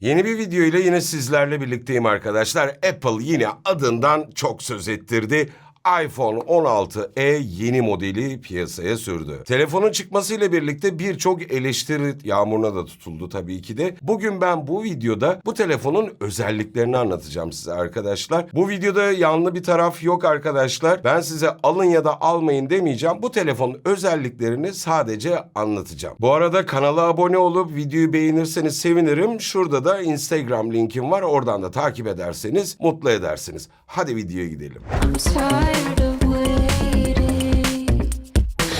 Yeni bir video ile yine sizlerle birlikteyim arkadaşlar. Apple yine adından çok söz ettirdi. iPhone 16e yeni modeli piyasaya sürdü. Telefonun çıkmasıyla birlikte birçok eleştiri yağmuruna da tutuldu tabii ki de. Bugün ben bu videoda bu telefonun özelliklerini anlatacağım size arkadaşlar. Bu videoda yanlı bir taraf yok arkadaşlar. Ben size alın ya da almayın demeyeceğim. Bu telefonun özelliklerini sadece anlatacağım. Bu arada kanala abone olup videoyu beğenirseniz sevinirim. Şurada da Instagram linkim var. Oradan da takip ederseniz mutlu edersiniz. Hadi videoya gidelim. I'm tired do.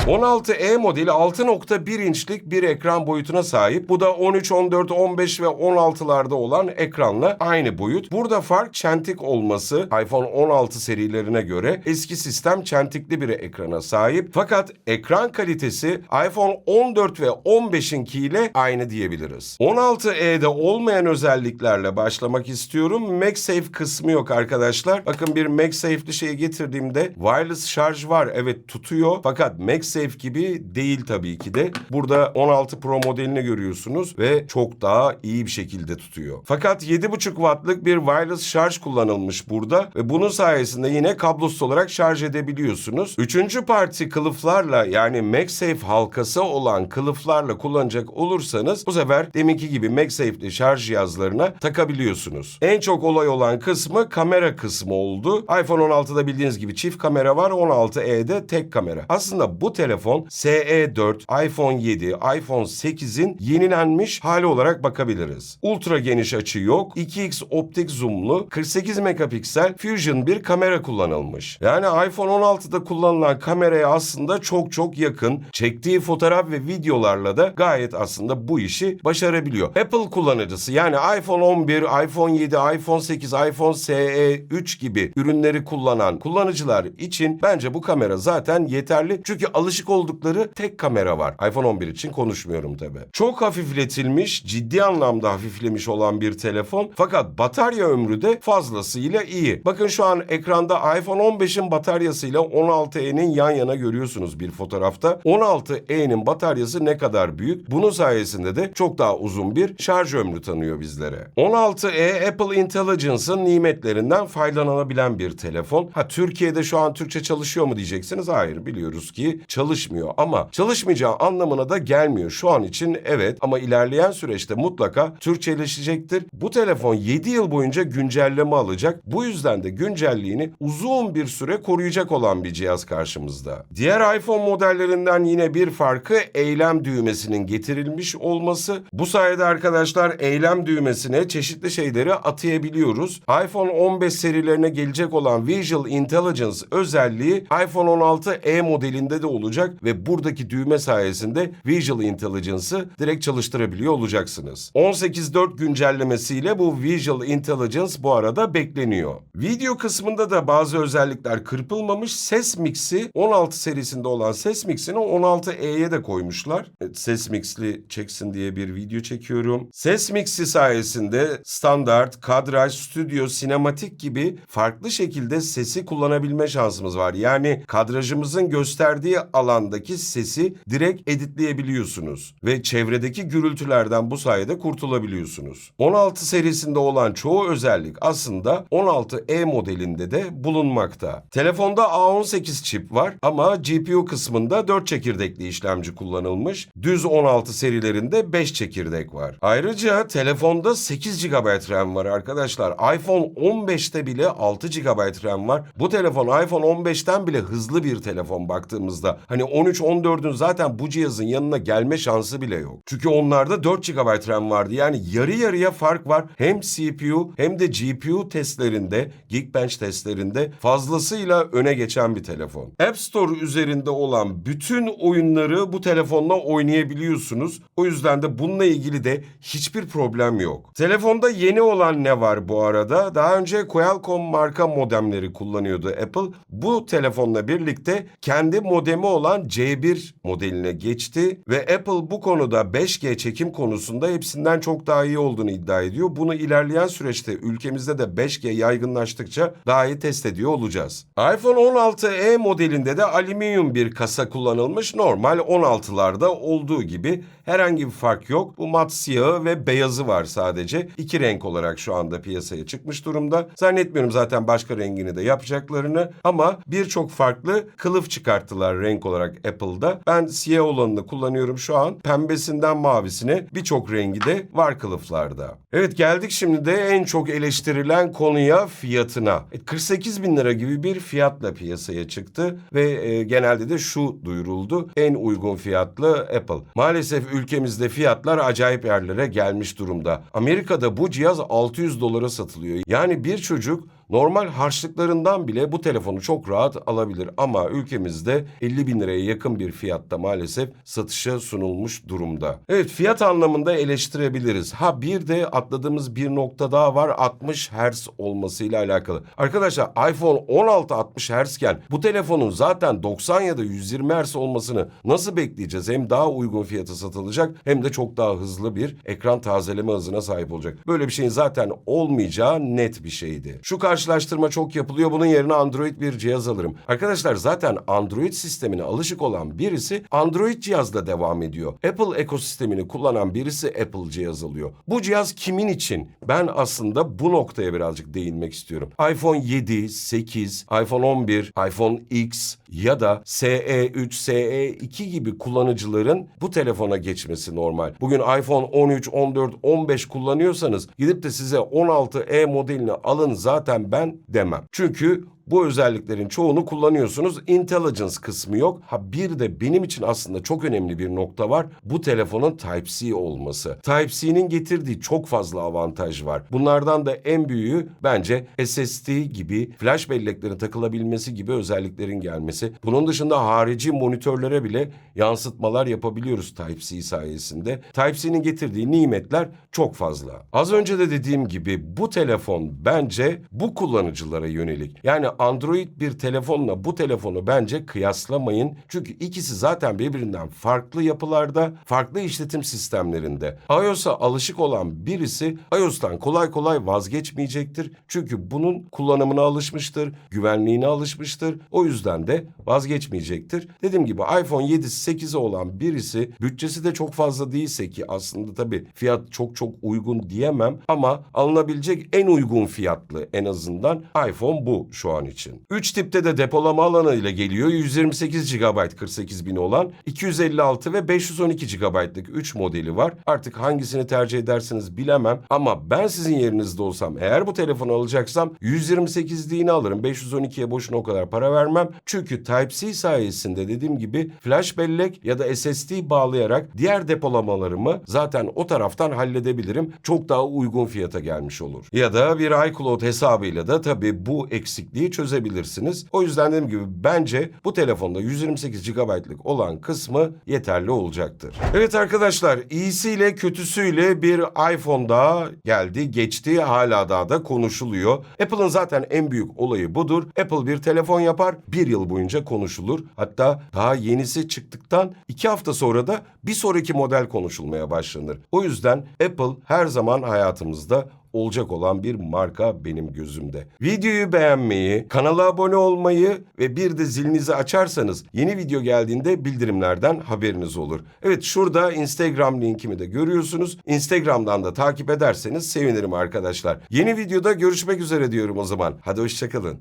16e modeli 6.1 inçlik bir ekran boyutuna sahip. Bu da 13, 14, 15 ve 16'larda olan ekranla aynı boyut. Burada fark çentik olması iPhone 16 serilerine göre eski sistem çentikli bir ekrana sahip. Fakat ekran kalitesi iPhone 14 ve 15'inki ile aynı diyebiliriz. 16e'de olmayan özelliklerle başlamak istiyorum. MagSafe kısmı yok arkadaşlar. Bakın bir MagSafe'li şeyi getirdiğimde wireless şarj var. Evet tutuyor. Fakat MagSafe gibi değil tabii ki de. Burada 16 Pro modelini görüyorsunuz ve çok daha iyi bir şekilde tutuyor. Fakat 7.5 wattlık bir wireless şarj kullanılmış burada ve bunun sayesinde yine kablosuz olarak şarj edebiliyorsunuz. Üçüncü parti kılıflarla yani MagSafe halkası olan kılıflarla kullanacak olursanız bu sefer deminki gibi MagSafe'li şarj cihazlarına takabiliyorsunuz. En çok olay olan kısmı kamera kısmı oldu. iPhone 16'da bildiğiniz gibi çift kamera var. 16e'de tek kamera. Aslında bu telefon SE4, iPhone 7, iPhone 8'in yenilenmiş hali olarak bakabiliriz. Ultra geniş açı yok. 2x optik zoomlu 48 megapiksel Fusion bir kamera kullanılmış. Yani iPhone 16'da kullanılan kameraya aslında çok çok yakın. Çektiği fotoğraf ve videolarla da gayet aslında bu işi başarabiliyor. Apple kullanıcısı yani iPhone 11, iPhone 7, iPhone 8, iPhone SE 3 gibi ürünleri kullanan kullanıcılar için bence bu kamera zaten yeterli. Çünkü alışık oldukları tek kamera var. iPhone 11 için konuşmuyorum tabii. Çok hafifletilmiş, ciddi anlamda hafiflemiş olan bir telefon. Fakat batarya ömrü de fazlasıyla iyi. Bakın şu an ekranda iPhone 15'in bataryasıyla 16e'nin yan yana görüyorsunuz bir fotoğrafta. 16e'nin bataryası ne kadar büyük? Bunun sayesinde de çok daha uzun bir şarj ömrü tanıyor bizlere. 16e Apple Intelligence'ın nimetlerinden faydalanabilen bir telefon. Ha Türkiye'de şu an Türkçe çalışıyor mu diyeceksiniz? Hayır biliyoruz ki çalışmıyor ama çalışmayacağı anlamına da gelmiyor. Şu an için evet ama ilerleyen süreçte mutlaka Türkçeleşecektir. Bu telefon 7 yıl boyunca güncelleme alacak. Bu yüzden de güncelliğini uzun bir süre koruyacak olan bir cihaz karşımızda. Diğer iPhone modellerinden yine bir farkı eylem düğmesinin getirilmiş olması. Bu sayede arkadaşlar eylem düğmesine çeşitli şeyleri atayabiliyoruz. iPhone 15 serilerine gelecek olan Visual Intelligence özelliği iPhone 16e modelinde de olacak ve buradaki düğme sayesinde Visual Intelligence'ı direkt çalıştırabiliyor olacaksınız. 18.4 güncellemesiyle bu Visual Intelligence bu arada bekleniyor. Video kısmında da bazı özellikler kırpılmamış. Ses mixi 16 serisinde olan ses mixini 16e'ye de koymuşlar. Ses mixli çeksin diye bir video çekiyorum. Ses mixi sayesinde standart, kadraj, stüdyo, sinematik gibi farklı şekilde sesi kullanabilme şansımız var. Yani kadrajımızın gösterdiği alandaki sesi direkt editleyebiliyorsunuz ve çevredeki gürültülerden bu sayede kurtulabiliyorsunuz. 16 serisinde olan çoğu özellik aslında 16e modelinde de bulunmakta. Telefonda A18 çip var ama GPU kısmında 4 çekirdekli işlemci kullanılmış. Düz 16 serilerinde 5 çekirdek var. Ayrıca telefonda 8 GB RAM var arkadaşlar. iPhone 15'te bile 6 GB RAM var. Bu telefon iPhone 15'ten bile hızlı bir telefon baktığımızda. Hani 13-14'ün zaten bu cihazın yanına gelme şansı bile yok. Çünkü onlarda 4 GB RAM vardı. Yani yarı yarıya fark var. Hem CPU hem de GPU testlerinde, Geekbench testlerinde fazlasıyla öne geçen bir telefon. App Store üzerinde olan bütün oyunları bu telefonla oynayabiliyorsunuz. O yüzden de bununla ilgili de hiçbir problem yok. Telefonda yeni olan ne var bu arada? Daha önce Qualcomm marka modemleri kullanıyordu Apple. Bu telefonla birlikte kendi modemi olan C1 modeline geçti ve Apple bu konuda 5G çekim konusunda hepsinden çok daha iyi olduğunu iddia ediyor. Bunu ilerleyen süreçte ülkemizde de 5G yaygınlaştıkça daha iyi test ediyor olacağız. iPhone 16e modelinde de alüminyum bir kasa kullanılmış. Normal 16'larda olduğu gibi herhangi bir fark yok. Bu mat siyahı ve beyazı var sadece. İki renk olarak şu anda piyasaya çıkmış durumda. Zannetmiyorum zaten başka rengini de yapacaklarını ama birçok farklı kılıf çıkarttılar renk olarak Apple'da. Ben siyah olanını kullanıyorum şu an. Pembesinden mavisine birçok rengi de var kılıflarda. Evet geldik şimdi de en çok eleştirilen konuya fiyatına. E, 48 bin lira gibi bir fiyatla piyasaya çıktı ve e, genelde de şu duyuruldu. En uygun fiyatlı Apple. Maalesef ülkemizde fiyatlar acayip yerlere gelmiş durumda. Amerika'da bu cihaz 600 dolara satılıyor. Yani bir çocuk normal harçlıklarından bile bu telefonu çok rahat alabilir. Ama ülkemizde 50 bin liraya yakın bir fiyatta maalesef satışa sunulmuş durumda. Evet fiyat anlamında eleştirebiliriz. Ha bir de atladığımız bir nokta daha var 60 Hz olmasıyla alakalı. Arkadaşlar iPhone 16 60 Hz iken bu telefonun zaten 90 ya da 120 Hz olmasını nasıl bekleyeceğiz? Hem daha uygun fiyata satılacak hem de çok daha hızlı bir ekran tazeleme hızına sahip olacak. Böyle bir şeyin zaten olmayacağı net bir şeydi. Şu karşılaştırma çok yapılıyor. Bunun yerine Android bir cihaz alırım. Arkadaşlar zaten Android sistemine alışık olan birisi Android cihazla devam ediyor. Apple ekosistemini kullanan birisi Apple cihaz alıyor. Bu cihaz kimin için? Ben aslında bu noktaya birazcık değinmek istiyorum. iPhone 7, 8, iPhone 11, iPhone X ya da SE3, SE2 gibi kullanıcıların bu telefona geçmesi normal. Bugün iPhone 13, 14, 15 kullanıyorsanız gidip de size 16e modelini alın zaten ben demem. Çünkü bu özelliklerin çoğunu kullanıyorsunuz. Intelligence kısmı yok. Ha bir de benim için aslında çok önemli bir nokta var. Bu telefonun Type-C olması. Type-C'nin getirdiği çok fazla avantaj var. Bunlardan da en büyüğü bence SSD gibi flash belleklerin takılabilmesi gibi özelliklerin gelmesi. Bunun dışında harici monitörlere bile yansıtmalar yapabiliyoruz Type-C sayesinde. Type-C'nin getirdiği nimetler çok fazla. Az önce de dediğim gibi bu telefon bence bu kullanıcılara yönelik. Yani Android bir telefonla bu telefonu bence kıyaslamayın. Çünkü ikisi zaten birbirinden farklı yapılarda, farklı işletim sistemlerinde. iOS'a alışık olan birisi iOS'tan kolay kolay vazgeçmeyecektir. Çünkü bunun kullanımına alışmıştır, güvenliğine alışmıştır. O yüzden de vazgeçmeyecektir. Dediğim gibi iPhone 7'si 8'i olan birisi bütçesi de çok fazla değilse ki aslında tabii fiyat çok çok uygun diyemem ama alınabilecek en uygun fiyatlı en azından iPhone bu şu an için. 3 tipte de depolama alanı ile geliyor. 128 GB 48 bin olan 256 ve 512 GB'lık 3 modeli var. Artık hangisini tercih edersiniz bilemem ama ben sizin yerinizde olsam eğer bu telefonu alacaksam 128'liğini alırım. 512'ye boşuna o kadar para vermem. Çünkü Type-C sayesinde dediğim gibi flash bellek ya da SSD bağlayarak diğer depolamalarımı zaten o taraftan halledebilirim. Çok daha uygun fiyata gelmiş olur. Ya da bir iCloud hesabıyla da tabii bu eksikliği çözebilirsiniz. O yüzden dediğim gibi bence bu telefonda 128 GB'lık olan kısmı yeterli olacaktır. Evet arkadaşlar iyisiyle kötüsüyle bir iPhone daha geldi geçti hala daha da konuşuluyor. Apple'ın zaten en büyük olayı budur. Apple bir telefon yapar bir yıl boyunca konuşulur. Hatta daha yenisi çıktıktan iki hafta sonra da bir sonraki model konuşulmaya başlanır. O yüzden Apple her zaman hayatımızda olacak olan bir marka benim gözümde. Videoyu beğenmeyi, kanala abone olmayı ve bir de zilinizi açarsanız yeni video geldiğinde bildirimlerden haberiniz olur. Evet şurada Instagram linkimi de görüyorsunuz. Instagram'dan da takip ederseniz sevinirim arkadaşlar. Yeni videoda görüşmek üzere diyorum o zaman. Hadi hoşçakalın.